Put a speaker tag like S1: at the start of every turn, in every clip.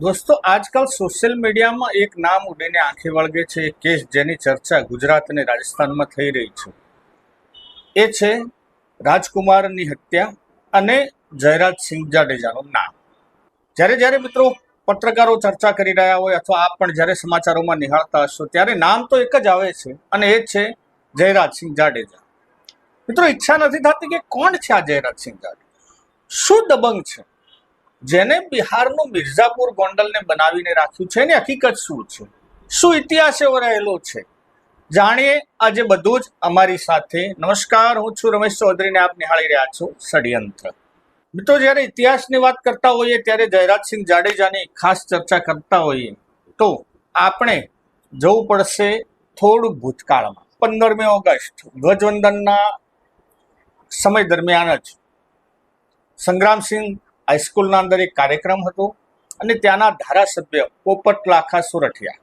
S1: દોસ્તો, આજકાલ સોશિયલ મીડિયામાં એક નામ ઉડીને આંખે વળગે છે, એક કેસ જેની ચર્ચા ગુજરાત અને રાજસ્થાનમાં થઈ રહી છે. એ છે રાજકુમારની હત્યા અને જયરાજ સિંહ જાડેજાનું નામ. જ્યારે જ્યારે મિત્રો પત્રકારો ચર્ચા કરી રહ્યા હોય અથવા આપ પણ જ્યારે સમાચારોમાં નિહાળતા હશો, ત્યારે નામ તો એક જ આવે છે અને એ છે જયરાજ સિંહ જાડેજા. મિત્રો, ઈચ્છા નથી થતી કે કોણ છે આ જયરાજ સિંહ જાડેજા? શું દબંગ છે? જેને બિહારનું મિર્ઝાપુર ગોંડલને બનાવીને રાખ્યું છે, એની હકીકત શું છે? શું ઇતિહાસ એવો રહેલો છે? જાણીએ આજે બધું જ અમારી સાથે. નમસ્કાર, હું છું રમેશ ચૌધરીને આપ નિહાળી રહ્યા છો ષડયંત્ર. મિત્રો, જ્યારે ઇતિહાસની વાત કરતા હોઈએ, ત્યારે જયરાજસિંહ જાડેજાની ખાસ ચર્ચા કરતા હોઈએ, તો આપણે જવું પડશે થોડું ભૂતકાળમાં. પંદરમી ઓગસ્ટ, ધ્વજવંદનના સમય દરમિયાન જ. સંગ્રામસિંહ હાઈસ્કૂલના અંદર એક કાર્યક્રમ હતો અને ત્યાંના ધારાસભ્ય પોપટ લાખા સુરઠિયા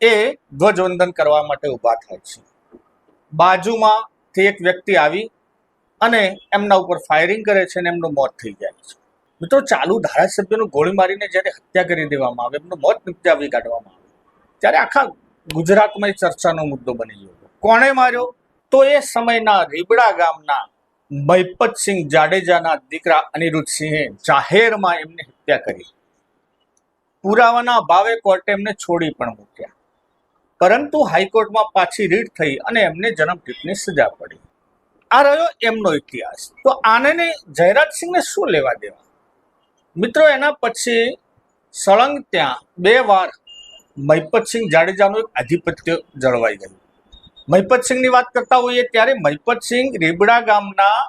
S1: એ ધ્વજવંદન કરવા માટે ઊભા થાય છે. બાજુમાંથી એક વ્યક્તિ આવી અને એમના ઉપર ફાયરિંગ કરે છે અને એમનું મોત થઈ જાય છે. મિત્રો, ચાલુ ધારાસભ્યનું ગોળી મારીને જ્યારે હત્યા કરી દેવામાં આવે, એમનું મોત નિપજાવી કાઢવામાં આવે, ત્યારે આખા ગુજરાતમાં ચર્ચાનો મુદ્દો બની ગયો. કોણે માર્યો? તો એ સમયના રીબડા ગામના મહિપતસિંહ જાડેજાના દીકરા અનિરુદ્ધસિંહે જાહેરમાં એમની હત્યા કરી. પુરાવાના ભાવે કોર્ટે એમને છોડી પણ મૂક્યા. પરંતુ હાઈકોર્ટમાં પાછી રીટ થઈ અને એમને જન્મટીપની સજા પડી. આ રહ્યો એમનો ઇતિહાસ. તો આને જયરાજસિંહને શું લેવા દેવા? મિત્રો, એના પછી સળંગ ત્યાં બે વાર મહિપતસિંહ જાડેજાનું એક આધિપત્ય જળવાઈ ગયું. મહિપતસિંહની વાત કરતા હોઈએ ત્યારે મહિપતસિંહ રેબડા ગામના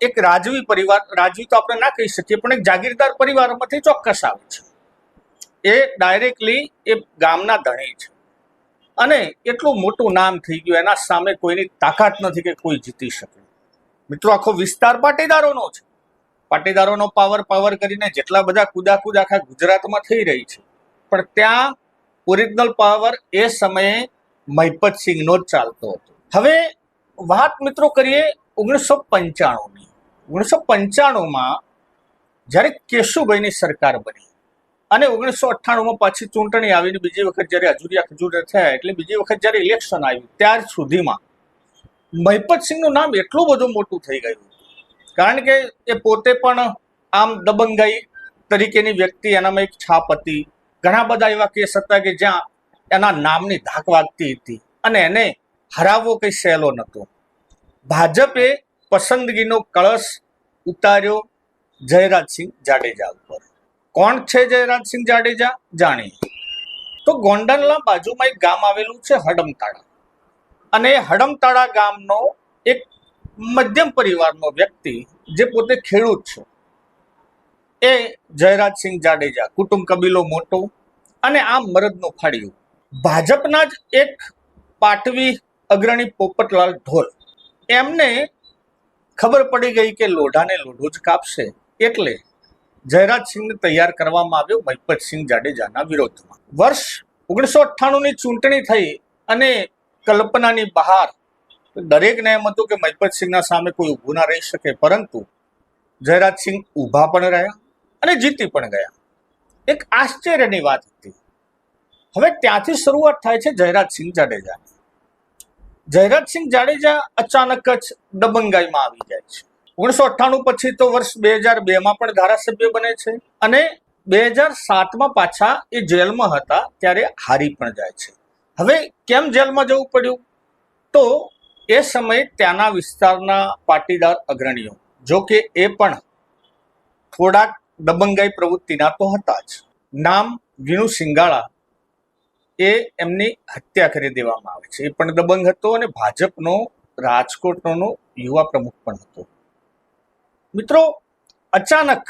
S1: એક રાજવી પરિવાર, રાજવી તો આપણે ના કહી શકીએ, પણ એક જાગીરદાર પરિવારમાંથી ચોક્કસ આવે છે. એ ડાયરેક્ટલી એ ગામના ધણી છે. અને એટલું મોટું નામ થઈ ગયું, એના સામે કોઈની તાકાત નથી કે કોઈ જીતી શકે. મિત્રો, આખો વિસ્તાર પાટીદારોનો છે. પાટીદારોનો પાવર પાવર કરીને જેટલા બધા કુદાકુદ આખા ગુજરાતમાં થઈ રહી છે. પણ ત્યાં ઓરિજિનલ પાવર એ સમયે મહિપતસિંહનો જ ચાલતો હતો. હવે વાત મિત્રો કરીએ ઓગણીસો પંચાણુંની. ઓગણીસો પંચાણુંમાં જ્યારે કેશુભાઈની સરકાર બની અને ઓગણીસો અઠ્ઠાણુંમાં પાછી ચૂંટણી આવીને બીજી વખત જ્યારે હજુરિયા ખજૂર થયા એટલે બીજી વખત જ્યારે ઇલેક્શન આવ્યું, ત્યાર સુધીમાં મહિપતસિંહનું નામ એટલું બધું મોટું થઈ ગયું કારણ કે એ પોતે પણ આમ દબંગાઈ તરીકેની વ્યક્તિ, એનામાં એક છાપ હતી. ઘણા બધા એવા કેસ હતા કે જ્યાં એના નામની ધાક વાગતી હતી અને એને હરાવવો કંઈ સહેલો નહોતો. ભાજપે પસંદગીનો કળશ ઉતાર્યો જયરાજસિંહ જાડેજા ઉપર. કોણ છે જયરાજસિંહ જાડેજા? જાણીએ. તો ગોંડલના બાજુમાં એક ગામ આવેલું છે હડમતાળા. અને એ હડમતાળા ગામનો એક મધ્યમ પરિવારનો વ્યક્તિ જે પોતે ખેડૂત છે. એ જયરાજસિંહ જાડેજા, કુટુંબ કબીલો મોટો અને આમ મરદનું ફાળ્યું. ભાજપના જ એક પાટવી અગ્રણી પોપટલાલ ઢોલ. એમને ખબર પડી ગઈ કે લોઢાને લોઢો જ કાપશે એટલે જયરાજસિંહને તૈયાર કરવામાં આવ્યો મહિપતસિંહ જાડેજાના વિરોધમાં. વર્ષ ઓગણીસો અઠ્ઠાણુંની ચૂંટણી થઈ અને કલ્પનાની બહાર દરેકને એમ હતું કે મહિપતસિંહના સામે કોઈ ઊભું ના રહી શકે, પરંતુ જયરાજસિંહ ઊભા પણ રહ્યા અને જીતી પણ ગયા. એક આશ્ચર્યની વાત હતી. હવે ત્યાંથી શરૂઆત થાય છે જયરાજસિંહ જાડેજા. જયરાજસિંહ જાડેજા અચાનક જ દબંગાઈમાં આવી જાય છે. ઓગણીસો અઠ્ઠાણું પછી તો વર્ષ બે હજાર બેમાં પણ ધારાસભ્ય બને છે અને બે હજાર સાતમાં પાછા એ જેલમાં હતા ત્યારે હારી પણ જાય છે. હવે કેમ જેલમાં જવું પડ્યું? તો એ સમયે ત્યાંના વિસ્તારના પાટીદાર અગ્રણીઓ, જો કે એ પણ થોડાક દબંગાઈ પ્રવૃત્તિના તો હતા જ. નામ વિણુ સિંગાળા એ એમની હત્યા કરી દેવામાં આવે છે. એ પણ દબંગ હતો અને ભાજપનો, રાજકોટનો યુવા પ્રમુખ પણ હતો. મિત્રો, અચાનક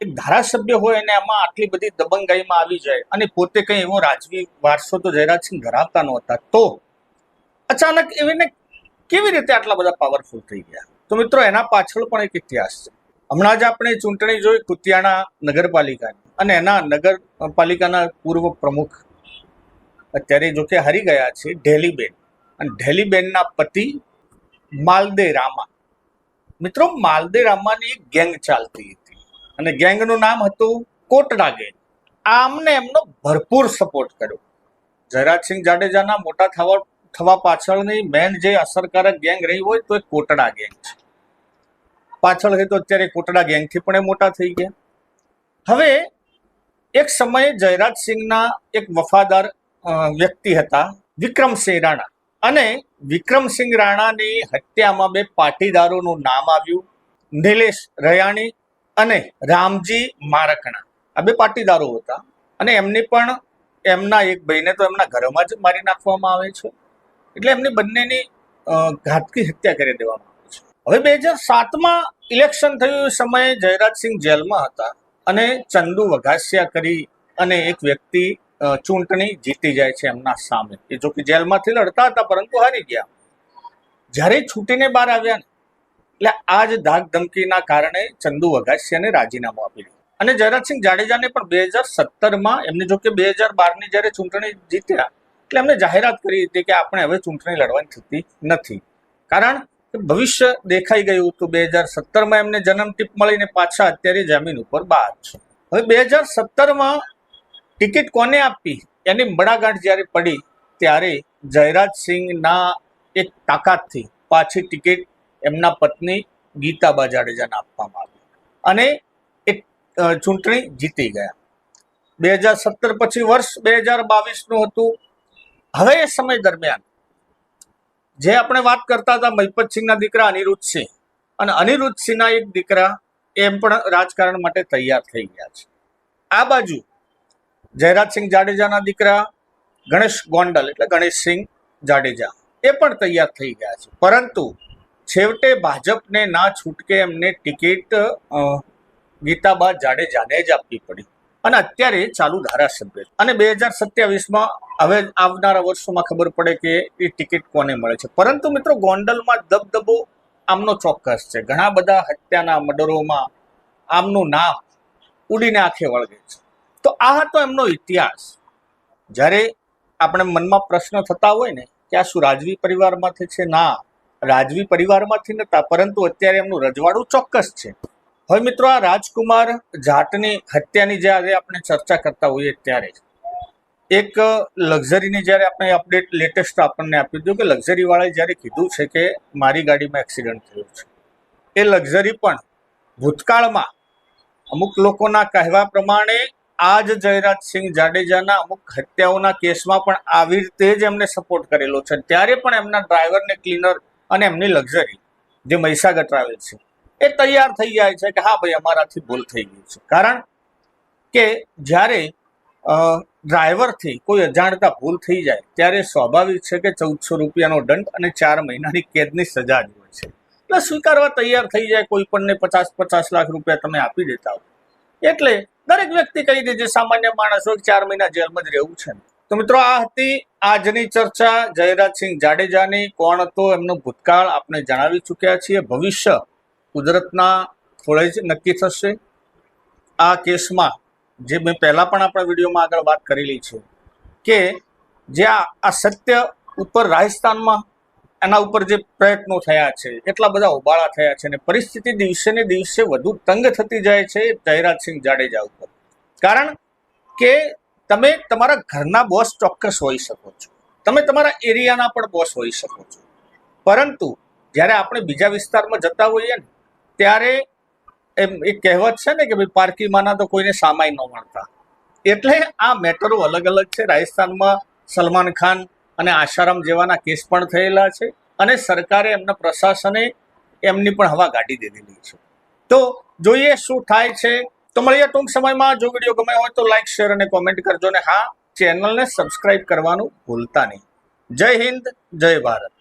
S1: એક ધારાસભ્ય હોય અને એમાં આટલી બધી દબંગાઈમાં આવી જાય અને પોતે કંઈ એવો રાજવી વારસો તો જયરાજસિંહ ધરાવતા નહોતા તો અચાનક એવીને કેવી રીતે આટલા બધા પાવરફુલ થઈ ગયા? તો મિત્રો, એના પાછળ પણ એક ઇતિહાસ છે. હમણાં જ આપણે ચૂંટણી જોઈ કુતિયાણા નગરપાલિકાની અને એના નગરપાલિકાના પૂર્વ પ્રમુખ અત્યારે જોકે હારી ગયા છે ઢેલીબેન. અને ઢેલીબેનના પતિ માલદે રામા મિત્રો માલદે રામાની એક ગેંગ ચાલતી હતી. અને ગેંગનું નામ હતું કોટડા ગેંગ. આમને એમનો ભરપૂર સપોર્ટ કર્યો. જયરાજસિંહ જાડેજાના મોટા થવા થવા પાછળની મેન જે અસરકારક ગેંગ રહી હોય તો એ કોટડા ગેંગ છે. પાછળ છે તો અત્યારે કોટડા ગેંગથી પણ એ મોટા થઈ ગયા. હવે, એક સમયે જયરાજસિંહના એક વફાદાર વ્યક્તિ હતા વિક્રમસિંહ રાણા. અને વિક્રમસિંહ રાણાની હત્યામાં બે પાટીદારોનું નામ આવ્યું, નિલેશ રયાણી અને રામજી મારકણા. આ બે પાટીદારો હતા. અને એમની પણ, એમના એક ભાઈને તો એમના ઘરમાં જ મારી નાખવામાં આવે છે. એટલે એમની બંનેની ઘાતકી હત્યા કરી દેવામાં આવે છે. હવે બે હજાર સાતમાં ઇલેક્શન થયું એ સમયે જયરાજસિંહ જેલમાં હતા અને ચંદુ વઘાસિયા કરી અને એક વ્યક્તિ ચૂંટણી જીતી જાય છે એમના સામે. એ જો કે જેલમાંથી લડતા હતા, પરંતુ હારી ગયા. જ્યારે છૂટીને બહાર આવ્યા ને, એટલે આ જ ધાક ધમકીના કારણે ચંદુ વઘાસિયાને રાજીનામું આપી દીધું. અને જયરાજસિંહ જાડેજાને પણ બે હજાર સત્તરમાં એમને જો કે બે હજાર બારની જ્યારે ચૂંટણી જીત્યા, એટલે એમને જાહેરાત કરી હતી કે આપણે હવે ચૂંટણી લડવાની થતી નથી. કારણ કે ભવિષ્ય દેખાઈ ગયું હતું. બે હજાર સત્તરમાં એમને જન્મ ટીપ મળીને પાછા અત્યારે જમીન ઉપર બહાર છે. હવે બે હજાર સત્તરમાં ટિકિટ કોને આપી? એની મડાગાંઠ જ્યારે પડી, ત્યારે જયરાજસિંહના એક તાકાતથી પાછી ટિકિટ એમના પત્ની ગીતાબા જાડેજાને આપવામાં આવી. અને એ ચૂંટણી જીતી ગયા. બે હજાર સત્તર પછી વર્ષ બે હજાર બાવીસનું હતું. હવે એ સમય દરમિયાન જે આપણે વાત કરતા હતા મહિપતસિંહના દીકરા અનિરુદ્ધસિંહ, અને અનિરુદ્ધસિંહના એક દીકરા એમ પણ રાજકારણ માટે તૈયાર થઈ ગયા છે. આ બાજુ જયરાજસિંહ જાડેજાના દીકરા, ગણેશ ગોંડલ, એટલે ગણેશસિંહ જાડેજા, એ પણ તૈયાર થઈ ગયા છે. પરંતુ છેવટે ભાજપને ના છૂટકે એમને ટિકિટ ગીતાબા જાડેજાને જ આપવી પડી. અને અત્યારે ચાલુ ધારાસભ્ય. અને બે હજાર સત્યાવીસમાં હવે આવનારા વર્ષોમાં ખબર પડે કે એ ટિકિટ કોને મળે છે. પરંતુ મિત્રો, ગોંડલમાં દબદબો આમનો ચોક્કસ છે. ઘણા બધા હત્યાના મર્ડરોમાં આમનું નામ ઉડીને આંખે વળગે છે. તો આ હતો એમનો ઇતિહાસ. જ્યારે આપણે મનમાં પ્રશ્ન થતા હોય ને કે આ શું રાજવી પરિવારમાંથી છે? ના, રાજવી પરિવારમાંથી નતા પરંતુ અત્યારે એમનું રજવાડું ચોક્કસ છે. હવે મિત્રો આ રાજકુમાર જાટની હત્યાની જ્યારે આપણે ચર્ચા કરતા હોઈએ ત્યારે એક લક્ઝરીની જ્યારે આપણે અપડેટ લેટેસ્ટ આપણને આપ્યું હતું કે લક્ઝરીવાળાએ જ્યારે કીધું છે કે મારી ગાડીમાં એક્સિડન્ટ થયો છે. એ લક્ઝરી પણ ભૂતકાળમાં અમુક લોકોના કહેવા પ્રમાણે આ જ જયરાજસિંહ જાડેજાના અમુક હત્યાઓના કેસમાં પણ આવી રીતે જ એમને સપોર્ટ કરેલો છે. ત્યારે પણ એમના ડ્રાઈવરને ક્લીનર અને એમની લક્ઝરી જે મહીસાગર ટ્રાવેલ છે, એ તૈયાર થઈ જાય છે કે હા ભાઈ, અમારાથી ભૂલ થઈ ગઈ છે. કારણ કે જ્યારે ડ્રાઈવરથી કોઈ અજાણતા ભૂલ થઈ જાય, ત્યારે સ્વાભાવિક છે કે ચૌદસો રૂપિયાનો દંડ અને ચાર મહિનાની કેદની સજા જ હોય છે. એટલે સ્વીકારવા તૈયાર થઈ જાય કોઈ પણને પચાસ પચાસ લાખ રૂપિયા તમે આપી દેતા હો. એટલે દરેક વ્યક્તિ કહી દે જે સામાન્ય માણસ હોય, ચાર મહિના જેલમાં જ રહેવું છે. તો મિત્રો, આ હતી આજની ચર્ચા. જયરાજસિંહ જાડેજાની કોણ હતો, એમનો ભૂતકાળ આપણે જણાવી ચૂક્યા છીએ. ભવિષ્ય કુદરતના થોડે જ નક્કી થશે. આ કેસમાં જે મેં પહેલાં પણ આપણા વિડીયોમાં આગળ વાત કરેલી છે કે જે આ સત્ય ઉપર રાજસ્થાનમાં એના ઉપર જે પ્રયત્નો થયા છે એટલા બધા ઉબાળા થયા છે અને પરિસ્થિતિ દિવસે ને દિવસે વધુ તંગ થતી જાય છે જયરાજસિંહ જાડેજા ઉપર. કારણ કે તમે તમારા ઘરના બોસ ચોક્કસ હોઈ શકો છો. તમે તમારા એરિયાના પણ બોસ હોઈ શકો છો. પરંતુ જ્યારે આપણે બીજા વિસ્તારમાં જતા હોઈએ ને, ત્યારે એમ એક કહેવત છે ને કે ભાઈ પારકીમાંના તો કોઈને સામાય ન મળતા. એટલે આ મેટરો અલગ અલગ છે. રાજસ્થાનમાં સલમાન ખાન અને આશારામ જેવાના કેસ પણ થયેલા છે અને સરકારે એમના પ્રશાસને એમની પણ હવા કાઢી દીધેલી છે. તો જોઈએ શું થાય છે. તો મળીએ ટૂંક સમયમાં. જો વીડિયો ગમે હોય તો લાઈક, શેર અને કોમેન્ટ કરજો ને હા, ચેનલને સબસ્ક્રાઇબ કરવાનું ભૂલતા નહીં. જય હિન્દ, જય ભારત.